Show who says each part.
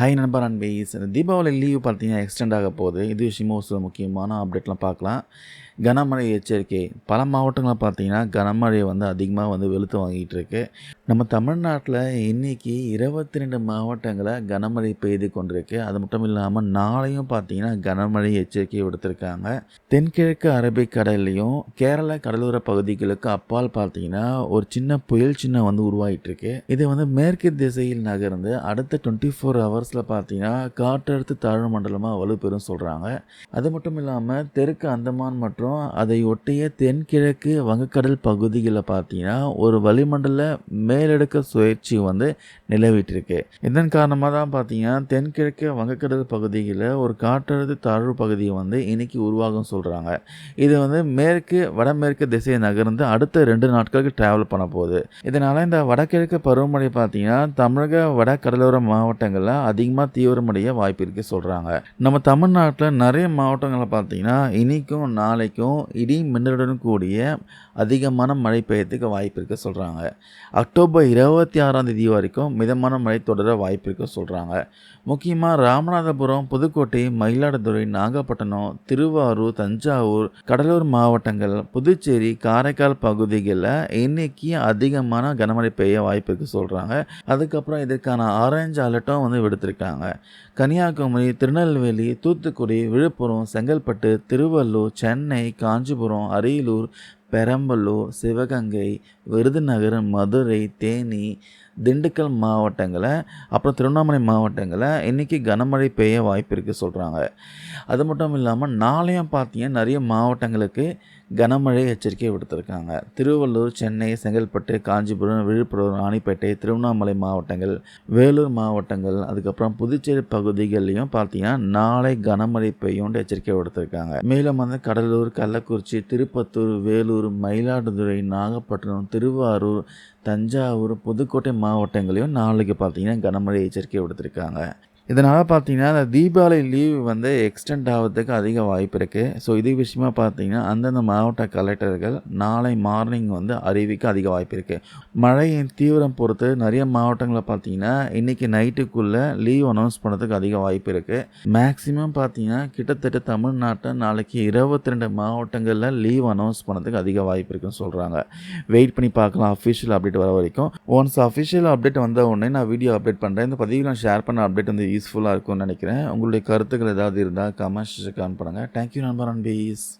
Speaker 1: High நண்பர் அன்பேஸ் இந்த Deepavali leave பார்த்தீங்கன்னா எக்ஸ்டெண்ட் ஆக போகுது. இது விஷயமும் ஒரு சில முக்கியமான அப்டேட்லாம் பார்க்கலாம். கனமழை எச்சரிக்கை. பல மாவட்டங்களில் பார்த்தீங்கன்னா கனமழை வந்து அதிகமாக வந்து வெளுத்து வாங்கிட்டு இருக்கு. நம்ம தமிழ்நாட்டில் இன்னைக்கு இருபத்தி ரெண்டு மாவட்டங்களில் கனமழை பெய்து கொண்டிருக்கு. அது மட்டும் இல்லாமல் நாளையும் பார்த்தீங்கன்னா கனமழை எச்சரிக்கை விடுத்திருக்காங்க. தென்கிழக்கு அரபிக்கடல்லையும் கேரள கடலோர பகுதிகளுக்கு அப்பால் பார்த்தீங்கன்னா ஒரு சின்ன புயல் சின்னம் வந்து உருவாகிட்டு இருக்கு இது வந்து மேற்கு திசையில் நகர்ந்து அடுத்த டுவெண்ட்டி ஃபோர் ஹவர்ஸில் பார்த்தீங்கன்னா காற்றழுத்த தாழ்வு மண்டலமாக வலுப்பெறும் சொல்கிறாங்க அது மட்டும் இல்லாமல் தெற்கு அந்தமான் மற்றும் அதை ஒட்டிய தென்கிழக்கு வங்கக்கடல் பகுதிகளில் பார்த்தீங்கன்னா ஒரு வளிமண்டல மே செயலெடுக்க சுயற்சி வந்து நிலவிட்டிருக்கு. இதன் காரணமாக தான் பார்த்தீங்கன்னா தென்கிழக்கு வங்கக்கடல் பகுதியில் ஒரு காற்றழுத்த தாழ்வு பகுதியை வந்து இன்னைக்கு உருவாகும் சொல்கிறாங்க இது வந்து மேற்கு வடமேற்கு திசையை நகர்ந்து அடுத்த ரெண்டு நாட்களுக்கு ட்ராவல் பண்ண போகுது. இதனால் இந்த வடகிழக்கு பருவமழை பார்த்தீங்கன்னா தமிழக வட கடலோர மாவட்டங்களில் அதிகமாக தீவிரமடைய வாய்ப்பு இருக்கு சொல்கிறாங்க நம்ம தமிழ்நாட்டில் நிறைய மாவட்டங்களில் பார்த்தீங்கன்னா இன்னைக்கும் நாளைக்கும் இடி மின்னலுடன் கூடிய அதிகமான மழை பெய்யறதுக்கு வாய்ப்பு இருக்க சொல்கிறாங்க அக்டோபர் இருபத்தி ஆறாம் தேதி வரைக்கும் மிதமான மழை தொடர வாய்ப்பு சொல்கிறாங்க முக்கியமாக ராமநாதபுரம் புதுக்கோட்டை மயிலாடுதுறை நாகப்பட்டினம் திருவாரூர் தஞ்சாவூர் கடலூர் மாவட்டங்கள் புதுச்சேரி காரைக்கால் பகுதிகளில் இன்னைக்கு அதிகமான கனமழை பெய்ய வாய்ப்பிருக்கு சொல்கிறாங்க அதுக்கப்புறம் இதற்கான ஆரஞ்சு அலர்ட்டும் வந்து விடுத்திருக்காங்க. கன்னியாகுமரி திருநெல்வேலி தூத்துக்குடி விழுப்புரம் செங்கல்பட்டு திருவள்ளூர் சென்னை காஞ்சிபுரம் அரியலூர் பெரம்பலூர் சிவகங்கை விருதுநகர் மதுரை தேனி திண்டுக்கல் மாவட்டங்களை அப்புறம் திருவண்ணாமலை மாவட்டங்களை இன்றைக்கி கனமழை பெய்ய வாய்ப்பு இருக்குது சொல்கிறாங்க அது மட்டும் இல்லாமல் நாளையும் பார்த்தீங்கன்னா நிறைய மாவட்டங்களுக்கு கனமழை எச்சரிக்கை விடுத்திருக்காங்க. திருவள்ளூர் சென்னை செங்கல்பட்டு காஞ்சிபுரம் விழுப்புரம் ராணிப்பேட்டை திருவண்ணாமலை மாவட்டங்கள் வேலூர் மாவட்டங்கள் அதுக்கப்புறம் புதுச்சேரி பகுதிகள்லையும் பார்த்தீங்கன்னா நாளை கனமழை பெய்யும்னு எச்சரிக்கை விடுத்திருக்காங்க. மேலும் வந்து கடலூர் கள்ளக்குறிச்சி திருப்பத்தூர் வேலூர் மயிலாடுதுறை நாகப்பட்டினம் திருவாரூர் தஞ்சாவூர் புதுக்கோட்டை மாவட்டங்களையும் நாளைக்கு பார்த்தீங்கன்னா கனமழை எச்சரிக்கை விடுத்திருக்காங்க. இதனால் பார்த்தீங்கன்னா அந்த தீபாவளி லீவ் வந்து எக்ஸ்டெண்ட் ஆகிறதுக்கு அதிக வாய்ப்பு இருக்குது ஸோ இது விஷயமா பார்த்தீங்கன்னா அந்தந்த மாவட்ட கலெக்டர்கள் நாளை மார்னிங் வந்து அறிவிக்க அதிக வாய்ப்பு இருக்குது மழையின் தீவிரம் பொறுத்து நிறைய மாவட்டங்களில் பார்த்தீங்கன்னா இன்றைக்கி நைட்டுக்குள்ளே லீவ் அனௌன்ஸ் பண்ணுறதுக்கு அதிக வாய்ப்பு இருக்குது மேக்ஸிமம் பார்த்தீங்கன்னா கிட்டத்தட்ட தமிழ்நாட்டை நாளைக்கு இருபத்தி ரெண்டு மாவட்டங்களில் லீவ் அனௌன்ஸ் பண்ணுறதுக்கு அதிக வாய்ப்பு இருக்குன்னு சொல்கிறாங்க வெயிட் பண்ணி பார்க்கலாம். அஃபிஷியல் அப்டேட் வர வரைக்கும். ஒன்ஸ் அஃபிஷியல் அப்டேட் வந்த உடனே நான் வீடியோ அப்டேட் பண்ணுறேன் இந்த பதிவில் நான் ஷேர் பண்ண அப்டேட் வந்து யூஸ்ஃபுல்லாக இருக்கும்னு நினைக்கிறேன். உங்களுடைய கருத்துக்கள் ஏதாவது இருந்தால் கமெண்ட்ஸ் கான் பண்ணுங்கள் தேங்க்யூ நண்பர் அன்பீஸ்.